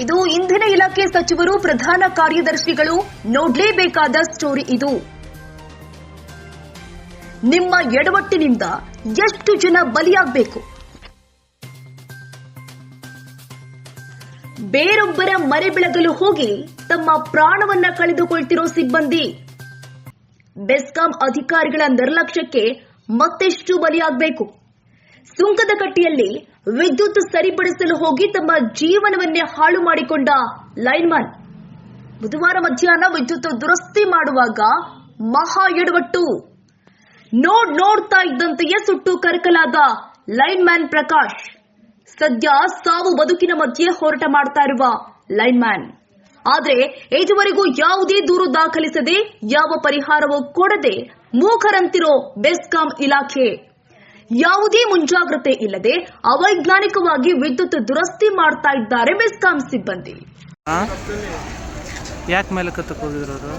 ಇದು ಇಂಧನ ಇಲಾಖೆ ಸಚಿವರು ಪ್ರಧಾನ ಕಾರ್ಯದರ್ಶಿಗಳು ನೋಡ್ಲೇಬೇಕಾದ ಸ್ಟೋರಿ ಇದು. ನಿಮ್ಮ ಎಡವಟ್ಟಿನಿಂದ ಎಷ್ಟು ಜನ ಬಲಿಯಾಗಬೇಕು? ಬೇರೊಬ್ಬರ ಮರೆ ಬೆಳಗಲು ಹೋಗಿ ತಮ್ಮ ಪ್ರಾಣವನ್ನ ಕಳೆದುಕೊಳ್ತಿರೋ ಸಿಬ್ಬಂದಿ. ಬೆಸ್ಕಾಂ ಅಧಿಕಾರಿಗಳ ನಿರ್ಲಕ್ಷ್ಯಕ್ಕೆ ಮತ್ತೆಷ್ಟು ಬಲಿಯಾಗಬೇಕು? ಸುಂಕದ ಕಟ್ಟಿಯಲ್ಲಿ ವಿದ್ಯುತ್ ಸರಿಪಡಿಸಲು ಹೋಗಿ ತಮ್ಮ ಜೀವನವನ್ನೇ ಹಾಳು ಮಾಡಿಕೊಂಡ ಲೈನ್ಮನ್ ಬುಧವಾರ ಮಧ್ಯಾಹ್ನ ವಿದ್ಯುತ್ ದುರಸ್ತಿ ಮಾಡುವಾಗ ಮಹಾ ಎಡವಟ್ಟು. ನೋಡ್ ನೋಡ್ತಾ ಇದ್ದಂತೆಯೇ ಸುಟ್ಟು ಕರಕಲಾದ ಲೈನ್ಮ್ಯಾನ್ ಪ್ರಕಾಶ್. ಸದ್ಯ ಸಾವು ಬದುಕಿನ ಮಧ್ಯೆ ಹೋರಾಟ ಮಾಡ್ತಾ ಇರುವ ಲೈನ್ಮ್ಯಾನ್. ಆದರೆ ಇದುವರೆಗೂ ಯಾವುದೇ ದೂರು ದಾಖಲಿಸದೆ ಯಾವ ಪರಿಹಾರವೂ ಕೊಡದೆ ಮೂಖರಂತಿರೋ ಬೆಸ್ಕಾಂ ಇಲಾಖೆ. ಯಾವುದೇ ಮುಂಜಾಗ್ರತೆ ಇಲ್ಲದೆ ಅವೈಜ್ಞಾನಿಕವಾಗಿ ವಿದ್ಯುತ್ ದುರಸ್ತಿ ಮಾಡ್ತಾ ಇದ್ದಾರೆ ಮೆಸ್ಕಾಂ ಸಿಬ್ಬಂದಿ. ಯಾಕೆ ಮೇಲೆ ಕತ್ತಕ್ಕೆ ಹೋಗಿದ್ರು